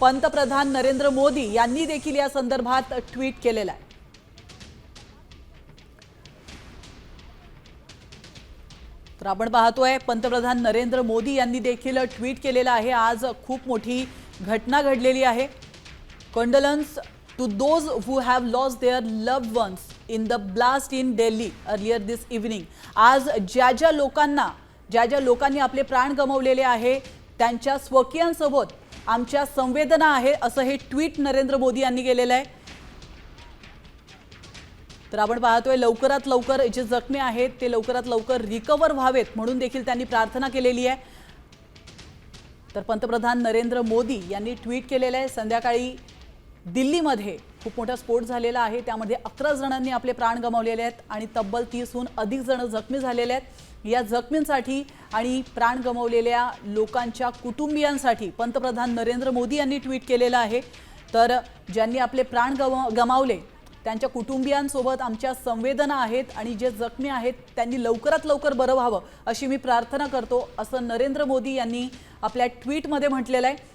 पंतप्रधान नरेंद्र मोदी यांनी देखील या संदर्भात ट्विट केलेलं आहे. तर आपण पाहतोय पंतप्रधान नरेंद्र मोदी यांनी देखील ट्विट केलेलं आहे. आज खूप मोठी घटना घडलेली आहे. Condolences to those who have loss their love ones in the blast in Delhi earlier this evening आज ज्या ज्या लोकांना ज्या ज्या लोकांनी आपले प्राण गमावलेले आहे त्यांच्या स्वकीयांसोबत आमच्या संवेदना आहे असं हे ट्विट नरेंद्र मोदी यांनी केलेलं आहे. तर आपण पाहतोय लवकरात लवकर जे जखमी आहेत ते लवकरात लवकर रिकवर व्हावेत म्हणून देखील त्यांनी प्रार्थना केलेली आहे. तर पंतप्रधान नरेंद्र मोदी यांनी ट्विट केलेलं आहे. संध्याकाळी दिल्लीमध्ये खूप मोठा स्फोट झालेला आहे. त्यामध्ये अकरा जणांनी आपले प्राण गमावलेले आहेत आणि तब्बल तीसहून अधिक जण जखमी झालेले आहेत. या जखमींसाठी आणि प्राण गमावलेल्या लोकांच्या कुटुंबियांसाठी पंतप्रधान नरेंद्र मोदी यांनी ट्विट केलेलं आहे. तर ज्यांनी आपले प्राण गमा गमावले त्यांच्या कुटुंबियांसोबत आमच्या संवेदना आहेत आणि जे जखमी आहेत त्यांनी लवकरात लवकर बरं व्हावं अशी मी प्रार्थना करतो असं नरेंद्र मोदी यांनी आपल्या ट्विटमध्ये म्हटलेलं आहे.